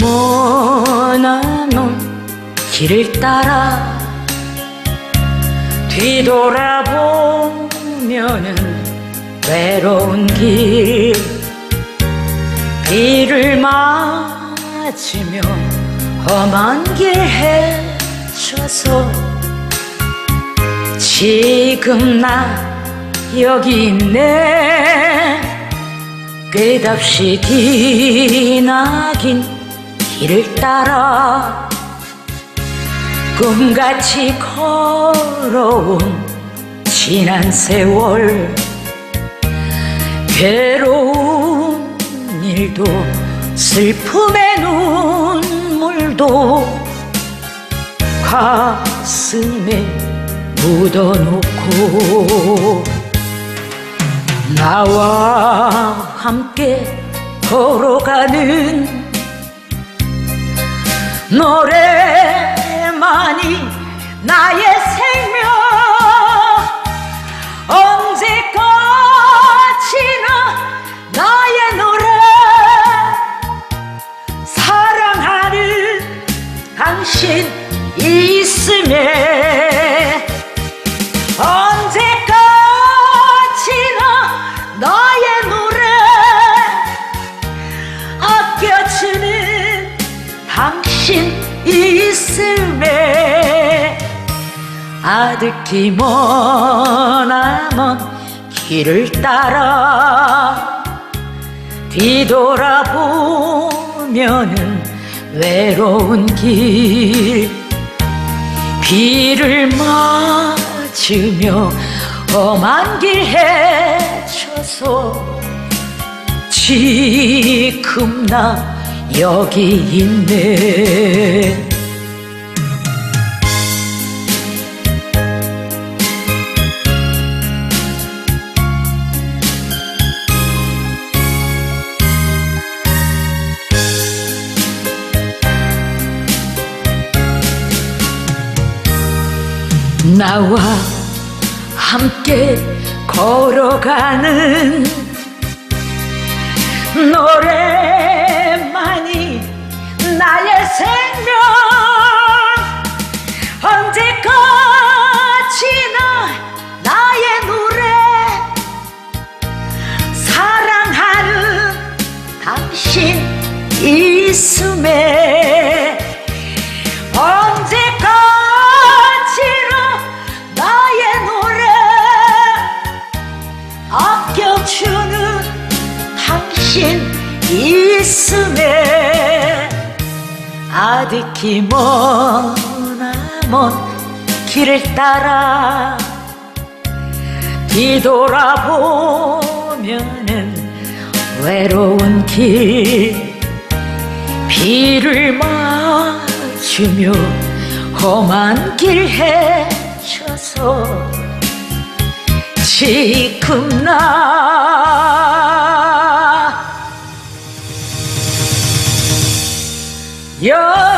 머나먼 길을 따라 뒤돌아보면은 외로운 길. 비를 맞으며 험한 길 헤쳐서 지금 나 여기 있네. 끝없이 기나긴 길을 따라 꿈같이 걸어온 지난 세월. 괴로운 일도 슬픔의 눈물도 가슴에 묻어놓고 나와 함께 걸어가는 노래만이 나의 생명. 언제까지나 나의 노래. 사랑하는 당신 있음에 있음에 아득히 머나먼 길을 따라 뒤돌아보면은 외로운 길. 비를 맞으며 험한 길 헤쳐서 지금 나 여기 있네 나와 함께 걸어가는 노래만이 나의 생명 주는 당신 있음에 아득히 머나먼 길을 따라 뒤돌아보면은 외로운 길 비를 맞으며 험한 길 헤쳐서 지금 나. 여기